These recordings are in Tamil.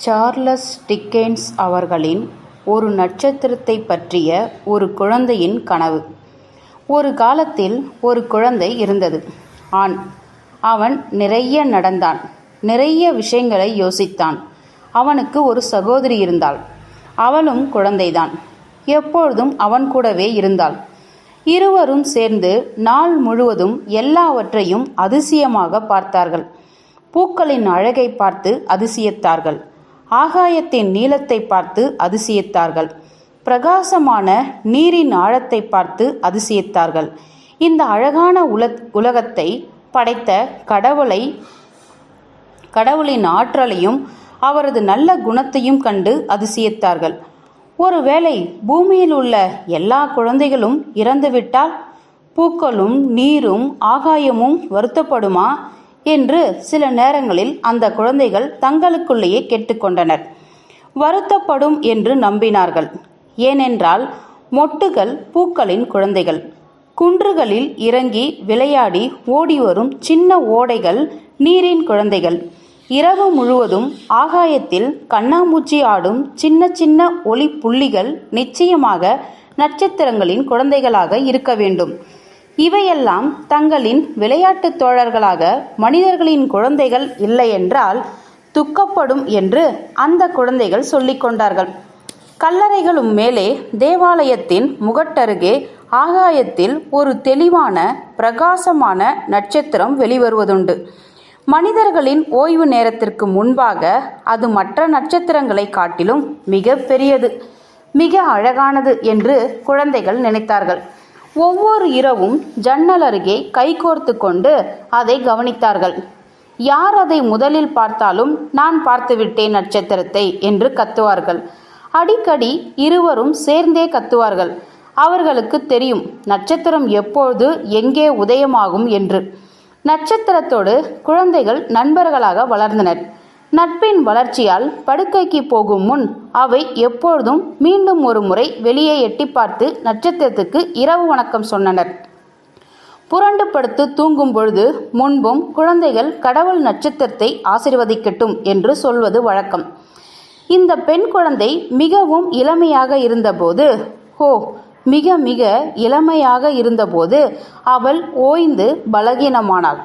சார்லஸ் டிக்கென்ஸ் அவர்களின் ஒரு நட்சத்திரத்தைப் பற்றிய ஒரு குழந்தையின் கனவு. ஒரு காலத்தில் ஒரு குழந்தை இருந்தது. ஆண். அவன் நிறைய நடந்தான். நிறைய விஷயங்களை யோசித்தான். அவனுக்கு ஒரு சகோதரி இருந்தாள். அவளும் குழந்தைதான். எப்பொழுதும் அவன் கூடவே இருந்தாள். இருவரும் சேர்ந்து நாள் முழுவதும் எல்லாவற்றையும் அதிசயமாக பார்த்தார்கள். பூக்களின் அழகை பார்த்து அதிசயத்தார்கள் ஆகாயத்தின் நீளத்தை பார்த்து அதிசயித்தார்கள். பிரகாசமான நீரின் ஆழத்தை பார்த்து அதிசயித்தார்கள். இந்த அழகான உல உலகத்தை படைத்த கடவுளை கடவுளின் ஆற்றலையும் அவரது நல்ல குணத்தையும் கண்டு அதிசயித்தார்கள். ஒருவேளை பூமியில் உள்ள எல்லா குழந்தைகளும் இறந்துவிட்டால் பூக்களும் நீரும் ஆகாயமும் வருத்தப்படுமா என்று சில நேரங்களில் அந்த குழந்தைகள் தங்களுக்குள்ளேயே கேட்டுக்கொண்டனர். வருத்தப்படும் என்று நம்பினார்கள். ஏனென்றால் மொட்டுகள் பூக்களின் குழந்தைகள். குன்றுகளில் இறங்கி விளையாடி ஓடிவரும் சின்ன ஓடைகள் நீரின் குழந்தைகள். இரவு முழுவதும் ஆகாயத்தில் கண்ணாமூச்சி ஆடும் சின்ன சின்ன ஒளி புள்ளிகள் நிச்சயமாக நட்சத்திரங்களின் குழந்தைகளாக இருக்க வேண்டும். இவையெல்லாம் தங்களின் விளையாட்டுத் தோழர்களாக மனிதர்களின் குழந்தைகள் இல்லையென்றால் துக்கப்படும் என்று அந்த குழந்தைகள் சொல்லிக் கொண்டார்கள். கல்லறைகளும் மேலே தேவாலயத்தின் முகட்டருகே ஆகாயத்தில் ஒரு தெளிவான பிரகாசமான நட்சத்திரம் வெளிவருவதுண்டு. மனிதர்களின் ஓய்வு நேரத்திற்கு முன்பாக அது மற்ற நட்சத்திரங்களைக் காட்டிலும் மிக பெரியது மிக அழகானது என்று குழந்தைகள் நினைத்தார்கள். ஒவ்வொரு இரவும் ஜன்னல் அருகே கைகோர்த்து கொண்டு அதை கவனித்தார்கள். யார் அதை முதலில் பார்த்தாலும் நான் பார்த்துவிட்டேன் நட்சத்திரத்தை என்று கத்துவார்கள். அடிக்கடி இருவரும் சேர்ந்தே கத்துவார்கள். அவர்களுக்கு தெரியும் நட்சத்திரம் எப்பொழுது எங்கே உதயமாகும் என்று. நட்சத்திரத்தோடு குழந்தைகள் நண்பர்களாக வளர்ந்தனர். நட்பின் வளர்ச்சியால் படுக்கைக்கு போகும் முன் அவை எப்பொழுதும் மீண்டும் ஒரு முறை வெளியே எட்டி பார்த்து நட்சத்திரத்துக்கு இரவு வணக்கம் சொன்னனர். புரண்டு படுத்து தூங்கும் பொழுது முன்பும் குழந்தைகள் கடவுள் நட்சத்திரத்தை ஆசீர்வதிக்கட்டும் என்று சொல்வது வழக்கம். இந்த பெண் குழந்தை மிகவும் இளமையாக இருந்தபோது ஹோ மிக மிக இளமையாக இருந்தபோது அவள் ஓய்ந்து பலகீனமானாள்.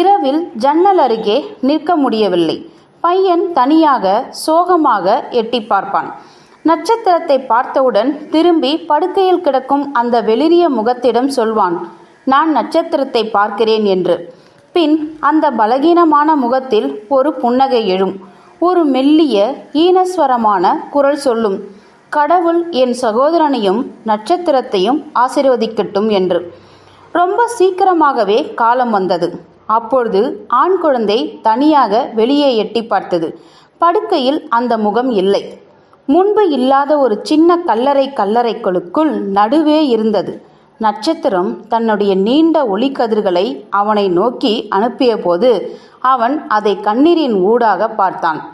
இரவில் ஜன்னல் அருகே நிற்க முடியவில்லை. பையன் தனியாக சோகமாக எட்டிப் பார்ப்பான். நட்சத்திரத்தை பார்த்தவுடன் திரும்பி படுக்கையில் கிடக்கும் அந்த வெளிரிய முகத்திடம் சொல்வான் நான் நட்சத்திரத்தை பார்க்கிறேன் என்று. பின் அந்த பலகீனமான முகத்தில் ஒரு புன்னகை எழும். ஒரு மெல்லிய ஈனஸ்வரமான குரல் சொல்லும் கடவுள் என் சகோதரனையும் நட்சத்திரத்தையும் ஆசிர்வதிக்கட்டும் என்று. ரொம்ப சீக்கிரமாகவே காலம் வந்தது. அப்பொழுது ஆண் குழந்தை தனியாக வெளியே எட்டி பார்த்தது. படுக்கையில் அந்த முகம் இல்லை. முன்பு இல்லாத ஒரு சின்ன கல்லறை கல்லறைகளுக்குள் நடுவே இருந்தது. நட்சத்திரம் தன்னுடைய நீண்ட ஒளிக்கதிர்களை அவனை நோக்கி அனுப்பியபோது அவன் அதை கண்ணீரின் ஊடாகப் பார்த்தான்.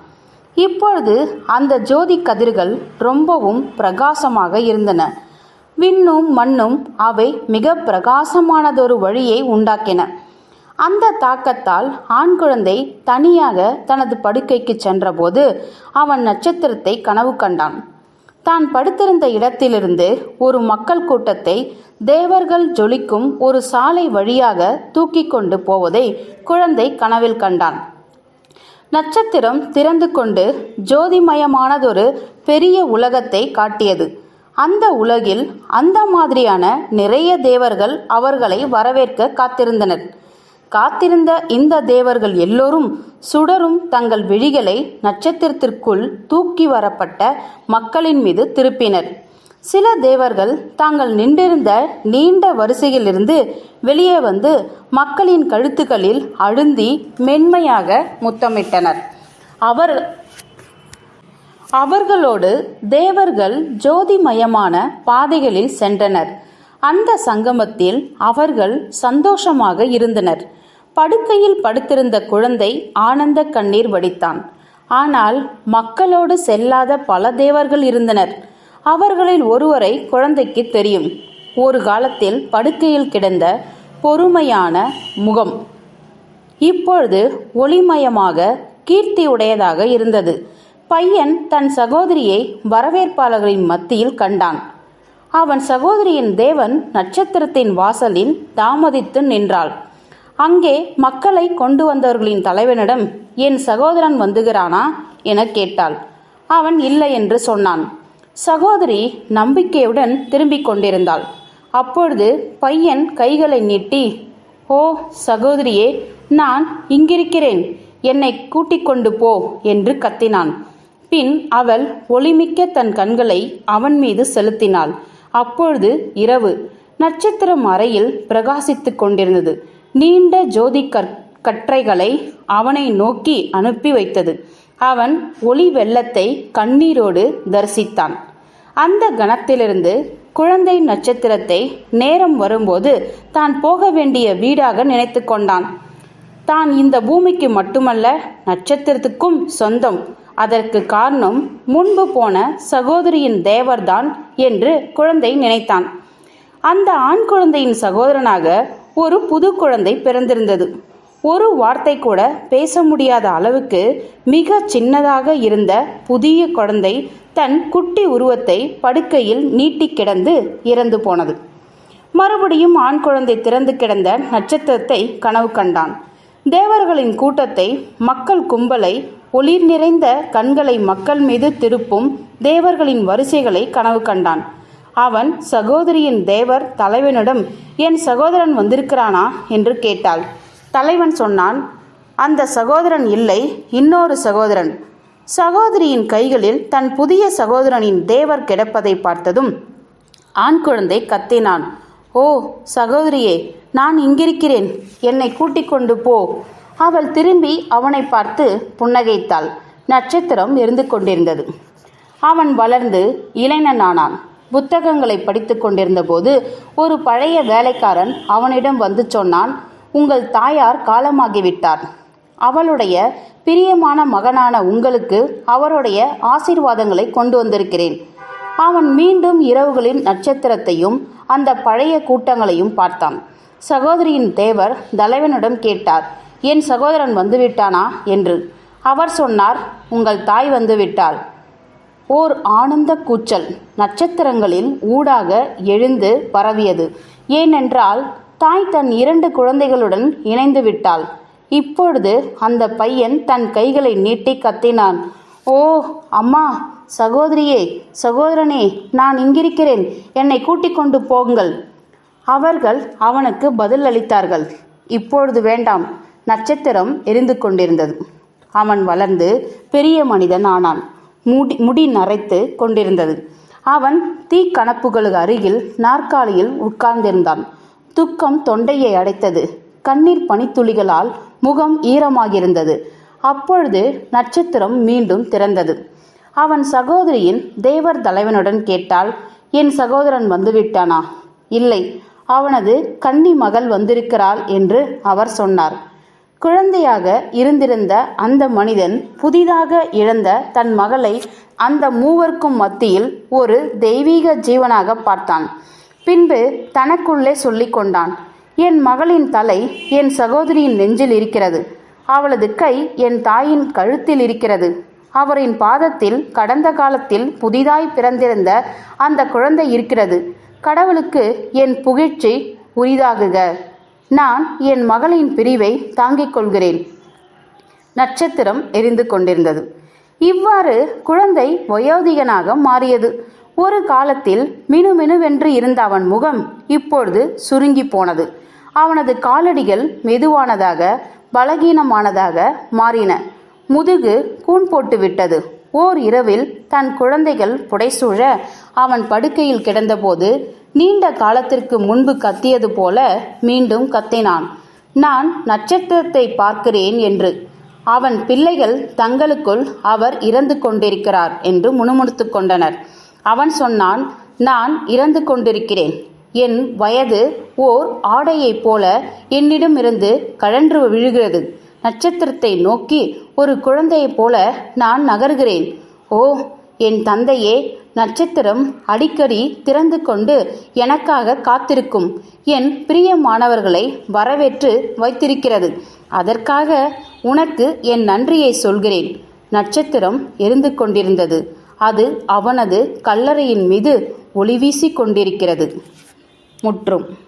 இப்பொழுது அந்த ஜோதிக் கதிர்கள் ரொம்பவும் பிரகாசமாக இருந்தன. விண்ணும் மண்ணும் அவை மிக பிரகாசமானதொரு வழியை உண்டாக்கின. அந்த தாக்கத்தால் ஆண் குழந்தை தனியாக தனது படுக்கைக்கு சென்றபோது அவன் நட்சத்திரத்தை கனவு கண்டான். தான் படுத்திருந்த இடத்திலிருந்து ஒரு மக்கள் கூட்டத்தை தேவர்கள் ஜொலிக்கும் ஒரு சாலை வழியாக தூக்கி கொண்டு போவதை குழந்தை கனவில் கண்டான். நட்சத்திரம் திறந்து கொண்டு ஜோதிமயமானதொரு பெரிய உலகத்தை காட்டியது. அந்த உலகில் அந்த மாதிரியான நிறைய தேவர்கள் அவர்களை வரவேற்க காத்திருந்தனர். காத்திருந்த இந்த தேவர்கள் எல்லோரும் சுடரும் தங்கள் விழிகளை நட்சத்திரத்திற்குள் தூக்கி வரப்பட்ட மக்களின் மீது திருப்பினர். சில தேவர்கள் தாங்கள் நின்றிருந்த நீண்ட வரிசையிலிருந்து வெளியே வந்து மக்களின் கழுத்துகளில் அழுந்தி மென்மையாக முத்தமிட்டனர். அவர் அவர்களோடு தேவர்கள் ஜோதிமயமான பாதைகளில் சென்றனர். அந்த சங்கமத்தில் அவர்கள் சந்தோஷமாக இருந்தனர். படுக்கையில் படுத்திருந்த குழந்தை ஆனந்த கண்ணீர் வடித்தான். ஆனால் மக்களோடு செல்லாத பல தேவர்கள் இருந்தனர். அவர்களில் ஒருவரை குழந்தைக்கு தெரியும். ஒரு காலத்தில் படுக்கையில் கிடந்த பொறுமையான முகம் இப்பொழுது ஒளிமயமாக கீர்த்தியுடையதாக இருந்தது. பையன் தன் சகோதரியை வரவேற்பாளர்களின் மத்தியில் கண்டான் அவன் சகோதரியின் தேவன் நட்சத்திரத்தின் வாசலில் தாமதித்து நின்றாள் அங்கே மக்களை கொண்டு வந்தவர்களின் தலைவனிடம் என் சகோதரன் வந்துகிறானா? என கேட்டாள். அவன் இல்லை என்று சொன்னான். சகோதரி நம்பிக்கையுடன் திரும்பிக் கொண்டிருந்தாள். அப்பொழுது பையன் கைகளை நீட்டி ஓ சகோதரியே நான் இங்கிருக்கிறேன். என்னை கூட்டிக் கொண்டு போ என்று கத்தினான். பின் அவள் ஒளிமிக்க தன் கண்களை அவன் மீது செலுத்தினாள். அப்பொழுது இரவு நட்சத்திரம் அறையில் பிரகாசித்துக் கொண்டிருந்தது. நீண்ட ஜோதி கற் கற்றைகளை அவனை நோக்கி அனுப்பி வைத்தது. அவன் ஒளி வெள்ளத்தை கண்ணீரோடு தரிசித்தான். அந்த கணத்திலிருந்து குழந்தை நட்சத்திரத்தை நேரம் வரும்போது தான் போக வேண்டிய வீடாக நினைத்து கொண்டான். தான் இந்த பூமிக்கு மட்டுமல்ல நட்சத்திரத்துக்கும் சொந்தம். அதற்கு காரணம் முன்பு போன சகோதரியின் தேவர்தான் என்று குழந்தை நினைத்தான். அந்த ஆண் குழந்தையின் சகோதரனாக ஒரு புது குழந்தை பிறந்திருந்தது. ஒரு வார்த்தை கூட பேச முடியாத அளவுக்கு மிக சின்னதாக இருந்த புதிய குழந்தை தன் குட்டி உருவத்தை படுக்கையில் நீட்டி கிடந்து இறந்து போனது. மறுபடியும் ஆண் குழந்தை திறந்து கிடந்த நட்சத்திரத்தை கனவு கண்டான். தேவர்களின் கூட்டத்தை மக்கள் கும்பலை ஒளிர் நிறைந்த கண்களை மக்கள் மீது திருப்பும் தேவர்களின் வரிசைகளை கனவு கண்டான். அவன் சகோதரியின் தேவர் தலைவனிடம் என் சகோதரன் வந்திருக்கிறானா? என்று கேட்டாள். தலைவன் சொன்னான் அந்த சகோதரன் இல்லை இன்னொரு சகோதரன். சகோதரியின் கைகளில் தன் புதிய சகோதரனின் தேவர் கிடப்பதை பார்த்ததும் ஆண் குழந்தை கத்தினான். ஓ சகோதரியே நான் இங்கிருக்கிறேன். என்னை கூட்டிக் கொண்டு போ. அவள் திரும்பி அவனை பார்த்து புன்னகைத்தாள். நட்சத்திரம் இருந்து கொண்டிருந்தது. அவன் வளர்ந்து இளைஞனானான். புத்தகங்களை படித்து கொண்டிருந்தபோது ஒரு பழைய வேலைக்காரன் அவனிடம் வந்து சொன்னான் உங்கள் தாயார் காலமாகிவிட்டார். அவளுடைய பிரியமான மகனான உங்களுக்கு அவருடைய ஆசீர்வாதங்களை கொண்டு வந்திருக்கிறேன். அவன் மீண்டும் இரவுகளின் நட்சத்திரத்தையும் அந்த பழைய கூட்டங்களையும் பார்த்தான். சகோதரியின் தேவர் தலைவனிடம் கேட்டார் என் சகோதரன் வந்துவிட்டானா? என்று. அவர் சொன்னார் உங்கள் தாய் வந்துவிட்டாள். ஓர் ஆனந்த கூச்சல் நட்சத்திரங்களில் ஊடாக எழுந்து பரவியது. ஏனென்றால் தாய் தன் இரண்டு குழந்தைகளுடன் இணைந்து விட்டாள். இப்பொழுது அந்த பையன் தன் கைகளை நீட்டி கத்தினான். ஓ அம்மா சகோதரியே சகோதரனே நான் இங்கிருக்கிறேன். என்னை கூட்டிக் கொண்டு போங்கள். அவர்கள் அவனுக்கு பதில் அளித்தார்கள். இப்பொழுது வேண்டாம். நட்சத்திரம் எரிந்து கொண்டிருந்தது. அவன் வளர்ந்து பெரிய மனிதன் ஆனான். முடி முடி நரைத்து கொண்டிருந்தது. அவன் தீக்கணப்புகளுக்கு அருகில் நாற்காலியில் உட்கார்ந்திருந்தான். துக்கம் தொண்டையை அடைத்தது. கண்ணீர் பனித்துளிகளால் முகம் ஈரமாகியிருந்தது. அப்பொழுது நட்சத்திரம் மீண்டும் திறந்தது. அவன் சகோதரியின் தேவர் தலைவனுடன் கேட்டால் என் சகோதரன் வந்துவிட்டானா? இல்லை அவனது கன்னி மகள் வந்திருக்கிறாள் என்று அவர் சொன்னார். குழந்தையாக இருந்திருந்த அந்த மனிதன் புதிதாக இழந்த தன் மகளை அந்த மூவர்க்கும் மத்தியில் ஒரு தெய்வீக ஜீவனாக பார்த்தான். பின்பு தனக்குள்ளே சொல்லி கொண்டான் என் மகளின் தலை என் சகோதரியின் நெஞ்சில் இருக்கிறது. அவளது கை என் தாயின் கழுத்தில் இருக்கிறது. அவரின் பாதத்தில் கடந்த காலத்தில் புதிதாய் பிறந்திருந்த அந்த குழந்தை இருக்கிறது. கடவுளுக்கு என் புகழ்ச்சி உரிதாகுக. நான் என் மகளின் பிரிவை தாங்கிக் கொள்கிறேன். நட்சத்திரம் எரிந்து கொண்டிருந்தது. இவ்வாறு குழந்தை வயோதிகனாக மாறியது. ஒரு காலத்தில் மினுமினுவென்று இருந்த அவன் முகம் இப்பொழுது சுருங்கி போனது. அவனது காலடிகள் மெதுவானதாக பலகீனமானதாக மாறின. முதுகு கூன் போட்டு விட்டது. ஓர் இரவில் தன் குழந்தைகள் புடைசூழ அவன் படுக்கையில் கிடந்தபோது நீண்ட காலத்திற்கு முன்பு கத்தியது போல மீண்டும் கத்தினான். நான் நட்சத்திரத்தை பார்க்கிறேன் என்று. அவன் பிள்ளைகள் தங்களுக்குள் அவர் இறந்து கொண்டிருக்கிறார் என்று முணுமுணுத்து கொண்டனர். அவன் சொன்னான் நான் இறந்து கொண்டிருக்கிறேன். என் வயது ஓர் ஆடையைப் போல என்னிடமிருந்து கழன்று விழுகிறது. நட்சத்திரத்தை நோக்கி ஒரு குழந்தையைப் போல நான் நகர்கிறேன். ஓ என் தந்தையே நட்சத்திரம் அடிக்கடி திறந்து கொண்டு எனக்காக காத்திருக்கும் என் பிரியமானவர்களை வரவேற்று வைத்திருக்கிறது. அதற்காக உனக்கு என் நன்றியை சொல்கிறேன். நட்சத்திரம் எரிந்து கொண்டிருந்தது. அது அவனது கல்லறையின் மீது ஒளி வீசிக் கொண்டிருக்கிறது. முற்றும்.